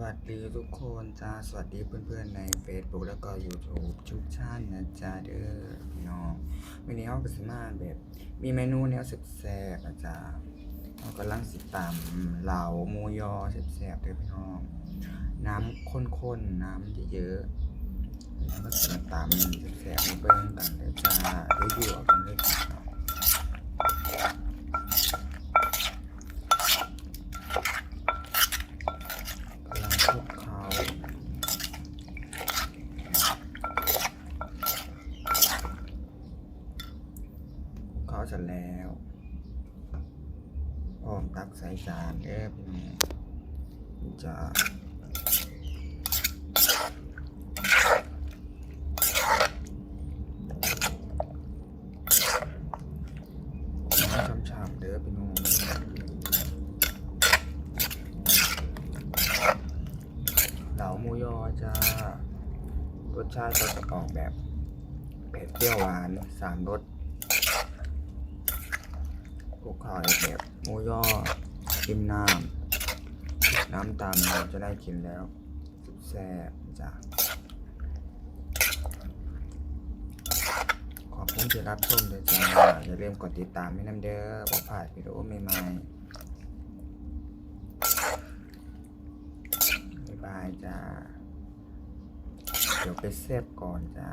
วัสดีทุกคนจ้าสวัสดีเพื่อนๆใน Facebook แล้วก็ YouTube ทุกช่านนะจ้าเด้อพี่น้องวันนี้เราก็สิมาแบบ มีเมนูแนวแซ่บๆนะจ้าเรากำลังสิตำเหลาหมูยอแซ่บๆเด้อพี่น้อง น้ำข้นๆ น้ำเยอะๆแล้วก็สิมาตำแซ่บๆมาเบิ่งกันเด้อจ้าดี๋ยวอยู่เอากันเลยจ้าำลังคลุกเคล้า เขาเสร็จแล้วพร้อมตักใส่จานเด้อพี่น้องจะน้ำฉ่ำๆเด้อพี่น้องเหลาหมูยอจะรสชาติก็จะออกแบบเผ็ดเปรี้ยวหวานสามรส พวกข้าวแบบหมูย่อกินน้ำน้ำตามเราจะได้กินแล้วแซ่บจ้ะขอบคุณที่รับชมด้วยจ้าอย่าลืมกดติดตามให้น้ำเด้อบอกผ่านวิดีโอใหม่ๆบ๊ายบายจ้า เดี๋ยวไปเซฟก่อนจ้า